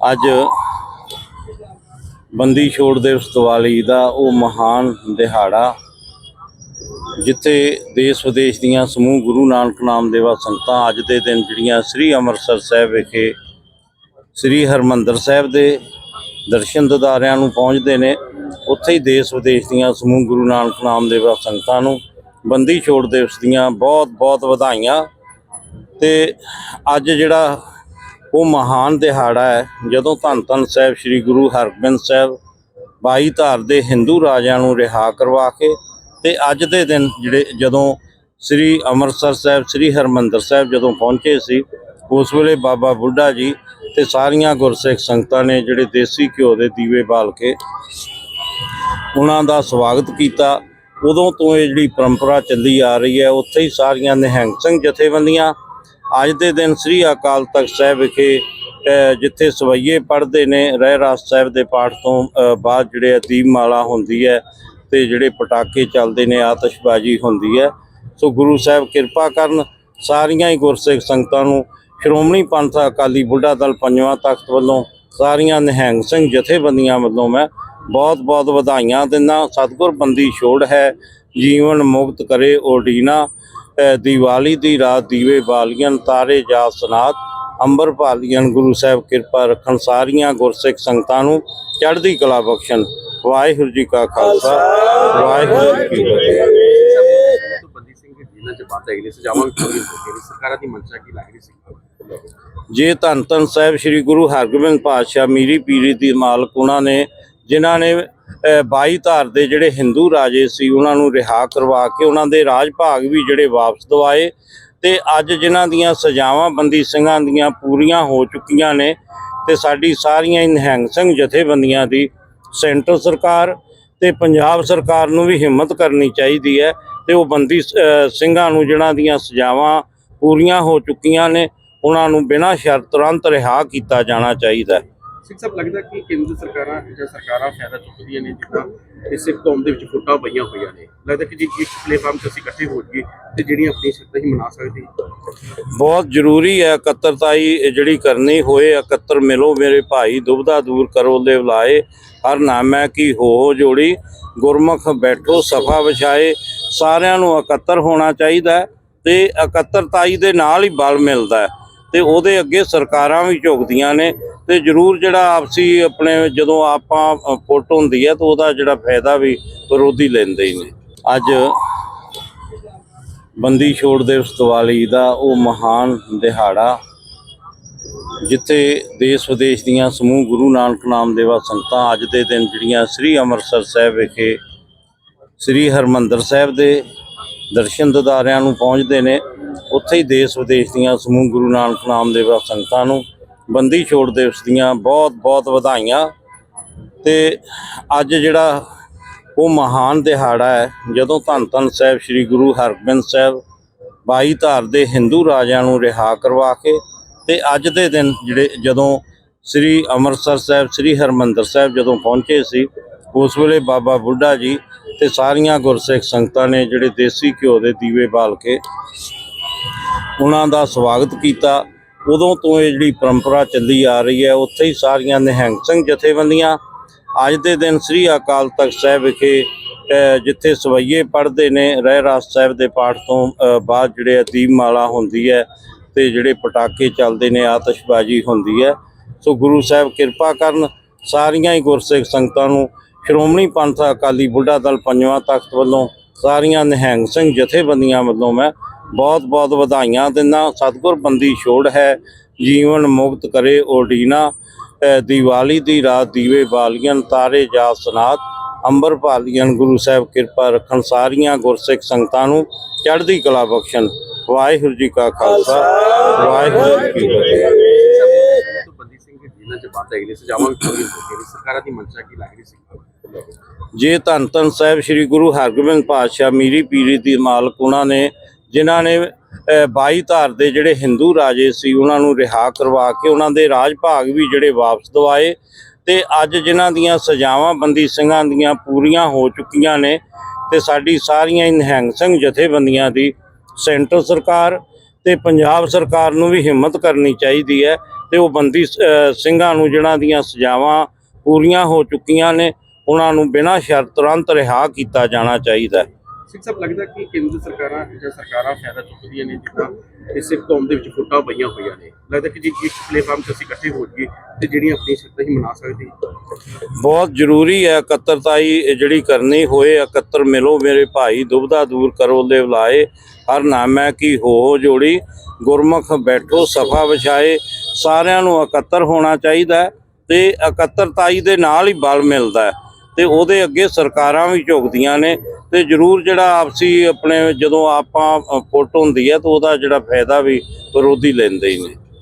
ਅੱਜ ਬੰਦੀ ਛੋੜ ਦਿਵਸ ਦੀਵਾਲੀ ਦਾ ਉਹ ਮਹਾਨ ਦਿਹਾੜਾ, ਜਿੱਥੇ ਦੇਸ਼ ਵਿਦੇਸ਼ ਦੀਆਂ ਸਮੂਹ ਗੁਰੂ ਨਾਨਕ ਨਾਮ ਦੇਵਾ ਸੰਗਤਾਂ ਅੱਜ ਦੇ ਦਿਨ ਜਿਹੜੀਆਂ ਸ੍ਰੀ ਅੰਮ੍ਰਿਤਸਰ ਸਾਹਿਬ ਵਿਖੇ ਸ੍ਰੀ ਹਰਮੰਦਰ ਸਾਹਿਬ ਦੇ ਦਰਸ਼ਨ ਦਿਦਾਰਿਆਂ ਨੂੰ ਪਹੁੰਚਦੇ ਨੇ, ਉੱਥੇ ਹੀ ਦੇਸ਼ ਵਿਦੇਸ਼ ਦੀਆਂ ਸਮੂਹ ਗੁਰੂ ਨਾਨਕ ਨਾਮ ਦੇਵਾ ਸੰਗਤਾਂ ਨੂੰ ਬੰਦੀ ਛੋੜ ਦਿਵਸ ਦੀਆਂ ਬਹੁਤ ਬਹੁਤ ਵਧਾਈਆਂ। ਤੇ ਅੱਜ ਜਿਹੜਾ ਉਹ ਮਹਾਨ ਦਿਹਾੜਾ ਹੈ, ਜਦੋਂ ਧੰਨ ਧੰਨ ਸਾਹਿਬ ਸ੍ਰੀ ਗੁਰੂ ਹਰਗੋਬਿੰਦ ਸਾਹਿਬ 22 ਧਾਰ ਦੇ ਹਿੰਦੂ ਰਾਜਿਆਂ ਨੂੰ ਰਿਹਾ ਕਰਵਾ ਕੇ ਤੇ ਅੱਜ ਦੇ ਦਿਨ ਜਿਹੜੇ ਜਦੋਂ ਸ੍ਰੀ ਅੰਮ੍ਰਿਤਸਰ ਸਾਹਿਬ, ਸ੍ਰੀ ਹਰਮੰਦਰ ਸਾਹਿਬ ਜਦੋਂ ਪਹੁੰਚੇ ਸੀ, ਉਸ ਵੇਲੇ ਬਾਬਾ ਬੁੱਢਾ ਜੀ ਤੇ ਸਾਰੀਆਂ ਗੁਰਸਿੱਖ ਸੰਗਤਾਂ ਨੇ ਜਿਹੜੇ ਦੇਸੀ ਘਿਓ ਦੇ ਦੀਵੇ ਬਾਲ ਕੇ ਉਹਨਾਂ ਦਾ ਸਵਾਗਤ ਕੀਤਾ। ਉਦੋਂ ਤੋਂ ਇਹ ਜਿਹੜੀ ਪਰੰਪਰਾ ਚੱਲੀ ਆ ਰਹੀ ਹੈ, ਉੱਥੇ ਹੀ ਸਾਰੀਆਂ ਨਿਹੰਗ ਸਿੰਘ ਜਥੇਬੰਦੀਆਂ ਅੱਜ ਦੇ ਦਿਨ ਸ੍ਰੀ ਅਕਾਲ ਤਖਤ ਸਾਹਿਬ ਵਿਖੇ ਜਿੱਥੇ ਸਵਈਏ ਪੜ੍ਹਦੇ ਨੇ, ਰਹਿ ਰਾਸ ਸਾਹਿਬ ਦੇ ਪਾਠ ਤੋਂ ਬਾਅਦ ਜਿਹੜੇ ਦੀਪਮਾਲਾ ਹੁੰਦੀ ਹੈ ਤੇ ਜਿਹੜੇ ਪਟਾਕੇ ਚੱਲਦੇ ਨੇ, ਆਤਿਸ਼ਬਾਜ਼ੀ ਹੁੰਦੀ ਹੈ। ਸੋ ਗੁਰੂ ਸਾਹਿਬ ਕਿਰਪਾ ਕਰਨ, ਸਾਰੀਆਂ ਹੀ ਗੁਰਸਿੱਖ ਸੰਗਤਾਂ ਨੂੰ, ਸ਼੍ਰੋਮਣੀ ਪੰਥ ਅਕਾਲੀ ਬੁੱਢਾ ਦਲ ਪੰਜਵਾਂ ਤਖਤ ਵੱਲੋਂ, ਸਾਰੀਆਂ ਨਿਹੰਗ ਸਿੰਘ ਜਥੇਬੰਦੀਆਂ ਵੱਲੋਂ ਮੈਂ ਬਹੁਤ ਬਹੁਤ ਵਧਾਈਆਂ ਦਿੰਦਾ। ਸਤਿਗੁਰ ਬੰਦੀ ਛੋੜ ਹੈ, ਜੀਵਨ ਮੁਕਤ ਕਰੇ ਓਡੀਨਾ। ਦੀਵਾਲੀ ਦੀ ਰਾਤ ਦੀਵੇ ਬਾਲੀਆਂ ਤਾਰੇ ਜਾ ਸਨਾਤ ਅੰਬਰ ਭਾਲੀਆਂ ਗੁਰੂ ਸਾਹਿਬ ਕਿਰਪਾ ਰੱਖਣ ਸਾਰੀਆਂ ਗੁਰਸਿੱਖ ਸੰਗਤਾਂ ਨੂੰ ਚੜ੍ਹਦੀ ਕਲਾ ਬਖਸ਼ਣ। ਵਾਹਿਗੁਰੂ ਜੀ ਕਾ ਖਾਲਸਾ ਵਾਹਿਗੁਰੂ ਜੀ ਕੀ ਫਤਿਹ। ਜੇ ਧੰਨ ਧੰਨ ਸਾਹਿਬ ਸ੍ਰੀ ਗੁਰੂ ਹਰਗੋਬਿੰਦ ਪਾਤਸ਼ਾਹ ਮੀਰੀ ਪੀਰੀ ਦੀ ਮਾਲਕ ਉਹਨਾਂ ਨੇ ਜਿਨ੍ਹਾਂ ਨੇ 22 ਧਾਰ ਦੇ ਜਿਹੜੇ ਹਿੰਦੂ ਰਾਜੇ ਸੀ, ਉਹਨਾਂ ਨੂੰ ਰਿਹਾ ਕਰਵਾ ਕੇ ਉਹਨਾਂ ਦੇ ਰਾਜ ਭਾਗ ਵੀ ਜਿਹੜੇ ਵਾਪਸ ਦਵਾਏ ਤੇ ਅੱਜ ਜਿਨ੍ਹਾਂ ਦੀਆਂ ਸਜ਼ਾਵਾਂ ਬੰਦੀ ਸਿੰਘਾਂ ਦੀਆਂ ਪੂਰੀਆਂ ਹੋ ਚੁੱਕੀਆਂ ਨੇ ਤੇ ਸਾਡੀ ਸਾਰੀਆਂ ਨਿਹੰਗ ਸਿੰਘ ਜਥੇਬੰਦੀਆਂ ਦੀ ਸੈਂਟਰ ਸਰਕਾਰ ਤੇ ਪੰਜਾਬ ਸਰਕਾਰ ਨੂੰ ਵੀ ਹਿੰਮਤ ਕਰਨੀ ਚਾਹੀਦੀ ਹੈ ਤੇ ਉਹ ਬੰਦੀ ਸਿੰਘਾਂ ਨੂੰ ਜਿਨ੍ਹਾਂ ਦੀਆਂ ਸਜ਼ਾਵਾਂ ਪੂਰੀਆਂ ਹੋ ਚੁੱਕੀਆਂ ਨੇ, ਉਹਨਾਂ ਨੂੰ ਬਿਨਾਂ ਸ਼ਰਤ ਤੁਰੰਤ ਰਿਹਾ ਕੀਤਾ ਜਾਣਾ ਚਾਹੀਦਾ ਹੈ। ਸਿੱਖ ਸਾਹਿਬ, ਲੱਗਦਾ ਕਿ ਕੇਂਦਰ ਸਰਕਾਰਾਂ ਜਾਂ ਸਰਕਾਰਾਂ ਫਾਇਦਾ ਚੁੱਕਦੀਆਂ ਨੇ ਜਿੱਦਾਂ ਇਹ ਕੌਮ ਦੇ ਵਿੱਚ ਫੁੱਟਾਂ ਪਈਆਂ ਹੋਈਆਂ ਨੇ। ਲੱਗਦਾ ਕਿ ਜੇ ਇੱਕ ਪਲੇਟਫਾਰਮ 'ਤੇ ਅਸੀਂ ਇਕੱਠੇ ਹੋ ਜਾਈਏ ਤੇ ਜਿਹੜੀਆਂ ਆਪਣੀ ਸਿੱਖਾਂ ਹੀ ਮਨਾ ਸਕਦੇ ਬਹੁਤ ਜ਼ਰੂਰੀ ਹੈ ਇਕੱਤਰਤਾਈ ਜਿਹੜੀ ਕਰਨੀ ਹੋਏ, ਇਕੱਤਰ ਮਿਲੋ, ਮੇਰੇ ਭਾਈ ਦੁਬਦਾ ਦੂਰ ਕਰੋ ਲੈ ਬੁਲਾਏ, ਹਰ ਨਾਮੈ ਕੀ ਹੋ ਜੋੜੀ, ਗੁਰਮੁਖ ਬੈਠੋ, ਸਫਾ ਵਿਛਾਏ, ਸਾਰਿਆਂ ਨੂੰ ਇਕੱਤਰ ਹੋਣਾ ਚਾਹੀਦਾ ਤੇ ਇਕੱਤਰਤਾਈ ਦੇ ਨਾਲ ਹੀ ਬਲ ਮਿਲਦਾ ਹੈ ਤੇ ਉਹਦੇ ਅੱਗੇ ਸਰਕਾਰਾਂ ਵੀ ਝੁਕਦੀਆਂ ਨੇ। ਤੇ ਜ਼ਰੂਰ ਜਿਹੜਾ ਆਪਸੀ ਆਪਣੇ ਜਦੋਂ ਆਪਾਂ ਅ, ਹੁੰਦੀ ਹੈ ਤਾਂ ਉਹਦਾ ਜਿਹੜਾ ਫਾਇਦਾ ਵੀ ਵਿਰੋਧੀ ਲੈਂਦੇ ਹੀ ਨੇ। ਅੱਜ ਬੰਦੀ ਛੋੜ ਦਿਵਸ ਦੀਵਾਲੀ ਦਾ ਉਹ ਮਹਾਨ ਦਿਹਾੜਾ ਜਿੱਥੇ ਦੇਸ਼ ਵਿਦੇਸ਼ ਦੀਆਂ ਸਮੂਹ ਗੁਰੂ ਨਾਨਕ ਨਾਮ ਦੇਵਾ ਸੰਗਤਾਂ ਅੱਜ ਦੇ ਦਿਨ ਜਿਹੜੀਆਂ ਸ੍ਰੀ ਅੰਮ੍ਰਿਤਸਰ ਸਾਹਿਬ ਵਿਖੇ ਸ੍ਰੀ ਹਰਮੰਦਰ ਸਾਹਿਬ ਦੇ ਦਰਸ਼ਨ ਦਿਦਾਰਿਆਂ ਨੂੰ ਪਹੁੰਚਦੇ ਨੇ ਉੱਥੇ ਹੀ ਦੇਸ਼ ਵਿਦੇਸ਼ ਦੀਆਂ ਸਮੂਹ ਗੁਰੂ ਨਾਨਕ ਨਾਮ ਦੇਵਾ ਸੰਗਤਾਂ ਨੂੰ ਬੰਦੀ ਛੋੜ ਦਿਵਸ ਦੀਆਂ ਬਹੁਤ ਬਹੁਤ ਵਧਾਈਆਂ। ਤੇ ਅੱਜ ਜਿਹੜਾ ਉਹ ਮਹਾਨ ਦਿਹਾੜਾ ਹੈ, ਜਦੋਂ ਧੰਨ ਧੰਨ ਸਾਹਿਬ ਸ੍ਰੀ ਗੁਰੂ ਹਰਗੋਬਿੰਦ ਸਾਹਿਬ 22 ਧਾਰ ਦੇ ਹਿੰਦੂ ਰਾਜਿਆਂ ਨੂੰ ਰਿਹਾ ਕਰਵਾ ਕੇ ਤੇ ਅੱਜ ਦੇ ਦਿਨ ਜਿਹੜੇ ਜਦੋਂ ਸ੍ਰੀ ਅੰਮ੍ਰਿਤਸਰ ਸਾਹਿਬ, ਸ੍ਰੀ ਹਰਮੰਦਰ ਸਾਹਿਬ ਜਦੋਂ ਪਹੁੰਚੇ ਸੀ, ਉਸ ਵੇਲੇ ਬਾਬਾ ਬੁੱਢਾ ਜੀ ਤੇ ਸਾਰੀਆਂ ਗੁਰਸਿੱਖ ਸੰਗਤਾਂ ਨੇ ਜਿਹੜੇ ਦੇਸੀ ਘਿਓ ਦੇ ਦੀਵੇ ਬਾਲ ਕੇ ਉਹਨਾਂ ਦਾ ਸਵਾਗਤ ਕੀਤਾ। ਉਦੋਂ ਤੋਂ ਇਹ ਜਿਹੜੀ ਪਰੰਪਰਾ ਚੱਲੀ ਆ ਰਹੀ ਹੈ, ਉੱਥੇ ਹੀ ਸਾਰੀਆਂ ਨਿਹੰਗ ਸਿੰਘ ਜਥੇਬੰਦੀਆਂ ਅੱਜ ਦੇ ਦਿਨ ਸ੍ਰੀ ਅਕਾਲ ਤਖਤ ਸਾਹਿਬ ਵਿਖੇ ਜਿੱਥੇ ਸਵਈਏ ਪੜ੍ਹਦੇ ਨੇ ਰਹਿ ਰਾਸ ਸਾਹਿਬ ਦੇ ਪਾਠ ਤੋਂ ਬਾਅਦ ਜਿਹੜੇ ਦੀਪਮਾਲਾ ਹੁੰਦੀ ਹੈ ਤੇ ਜਿਹੜੇ ਪਟਾਕੇ ਚੱਲਦੇ ਨੇ, ਆਤਿਸ਼ਬਾਜ਼ੀ ਹੁੰਦੀ ਹੈ। ਸੋ ਗੁਰੂ ਸਾਹਿਬ ਕਿਰਪਾ ਕਰਨ ਸਾਰੀਆਂ ਹੀ ਗੁਰਸਿੱਖ ਸੰਗਤਾਂ ਨੂੰ ਸ਼੍ਰੋਮਣੀ ਪੰਥ ਅਕਾਲੀ ਬੁੱਢਾ ਦਲ ਪੰਜਵਾਂ ਤਖਤ ਵੱਲੋਂ ਸਾਰੀਆਂ ਨਿਹੰਗ ਸਿੰਘ ਜਥੇਬੰਦੀਆਂ ਵੱਲੋਂ ਮੈਂ ਬਹੁਤ ਬਹੁਤ ਵਧਾਈਆਂ ਦਿੰਦਾ ਸਤਿਗੁਰ ਬੰਦੀ ਛੋੜ ਹੈ, ਜੀਵਨ ਮੁਕਤ ਕਰੇ ਓਡੀਨਾ ਦੀਵਾਲੀ ਦੀ ਰਾਤ ਦੀਵੇ ਬਾਲੀਆਂ, ਤਾਰੇ ਜਾ ਸਨਾਤ ਅੰਬਰ ਭਾਲੀਆਂ ਗੁਰੂ ਸਾਹਿਬ ਕਿਰਪਾ ਰੱਖਣ, ਸਾਰੀਆਂ ਗੁਰਸਿੱਖ ਸੰਗਤਾਂ ਨੂੰ ਚੜ੍ਹਦੀ ਕਲਾ ਬਖਸ਼ਣ। ਵਾਹਿਗੁਰੂ ਜੀ ਕਾ ਖਾਲਸਾ, ਵਾਹਿਗੁਰੂ ਜੀ ਕੀ ਫਤਿਹ। ਜੇ ਧੰਨ ਧੰਨ ਸਾਹਿਬ ਸ੍ਰੀ ਗੁਰੂ ਹਰਗੋਬਿੰਦ ਪਾਤਸ਼ਾਹ ਮੀਰੀ ਪੀਰੀ ਦੀ ਮਾਲਕ ਉਹਨਾਂ ਨੇ ਜਿਨ੍ਹਾਂ ਨੇ ਅ, 22 ਧਾਰ ਦੇ ਜਿਹੜੇ ਹਿੰਦੂ ਰਾਜੇ ਸੀ ਉਹਨਾਂ ਨੂੰ ਰਿਹਾ ਕਰਵਾ ਕੇ ਉਹਨਾਂ ਦੇ ਰਾਜ ਭਾਗ ਵੀ ਜਿਹੜੇ ਵਾਪਸ ਦਵਾਏ ਤੇ ਅੱਜ ਜਿਨ੍ਹਾਂ ਦੀਆਂ ਸਜ਼ਾਵਾਂ ਬੰਦੀ ਸਿੰਘਾਂ ਦੀਆਂ ਪੂਰੀਆਂ ਹੋ ਚੁੱਕੀਆਂ ਨੇ ਤੇ ਸਾਡੀ ਸਾਰੀਆਂ ਨਿਹੰਗ ਸਿੰਘ ਜਥੇਬੰਦੀਆਂ ਦੀ ਸੈਂਟਰ ਸਰਕਾਰ ਤੇ ਪੰਜਾਬ ਸਰਕਾਰ ਨੂੰ ਵੀ ਹਿੰਮਤ ਕਰਨੀ ਚਾਹੀਦੀ ਹੈ ਤੇ ਉਹ ਬੰਦੀ ਸਿੰਘਾਂ ਨੂੰ ਜਿਨ੍ਹਾਂ ਦੀਆਂ ਸਜ਼ਾਵਾਂ ਪੂਰੀਆਂ ਹੋ ਚੁੱਕੀਆਂ ਨੇ ਉਹਨਾਂ ਨੂੰ ਬਿਨਾਂ ਸ਼ਰਤ ਤੁਰੰਤ ਰਿਹਾ ਕੀਤਾ ਜਾਣਾ ਚਾਹੀਦਾ ਹੈ। ਸਿੱਖ ਸਾਹਿਬ, ਲੱਗਦਾ ਕਿ ਕੇਂਦਰ ਸਰਕਾਰਾਂ ਜਾਂ ਸਰਕਾਰਾਂ ਫਾਇਦਾ ਚੁੱਕਦੀਆਂ ਨੇ, ਜਿੱਦਾਂ ਇਹ ਸਿੱਖ ਕੌਮ ਦੇ ਵਿੱਚ ਫੁੱਟਾਂ ਪਈਆਂ ਹੋਈਆਂ ਨੇ। ਲੱਗਦਾ ਕਿ ਜੇ ਇੱਕ ਪਲੇਟਫਾਰਮ 'ਤੇ ਅਸੀਂ ਇਕੱਠੇ ਹੋ ਜਾਈਏ ਤੇ ਜਿਹੜੀਆਂ ਆਪਣੀ ਸਿੱਖਾਂ ਹੀ ਮਨਾ ਸਕਦੇ ਬਹੁਤ ਜ਼ਰੂਰੀ ਹੈ ਇਕੱਤਰਤਾਈ ਜਿਹੜੀ ਕਰਨੀ ਹੋਏ, ਇਕੱਤਰ ਮਿਲੋ, ਮੇਰੇ ਭਾਈ ਦੁਬਦਾ ਦੂਰ ਕਰੋ ਦੇ ਬੁਲਾਏ ਹਰ ਨਾਮੈ ਕੀ ਹੋ ਜੋੜੀ, ਗੁਰਮੁਖ ਬੈਠੋ, ਸਫਾ ਵਿਛਾਏ। ਸਾਰਿਆਂ ਨੂੰ ਇਕੱਤਰ ਹੋਣਾ ਚਾਹੀਦਾ ਤੇ ਇਕੱਤਰਤਾਈ ਦੇ ਨਾਲ ਹੀ ਬਲ ਮਿਲਦਾ ਤੇ ਉਹਦੇ ਅੱਗੇ ਸਰਕਾਰਾਂ ਵੀ ਝੁਕਦੀਆਂ ਨੇ। ਤੇ ਜ਼ਰੂਰ ਜਿਹੜਾ ਆਪਸੀ ਆਪਣੇ ਜਦੋਂ ਆਪਾਂ ਅ, ਹੁੰਦੀ ਹੈ ਤਾਂ ਉਹਦਾ ਜਿਹੜਾ ਫਾਇਦਾ ਵੀ ਵਿਰੋਧੀ ਲੈਂਦੇ ਹੀ ਨੇ।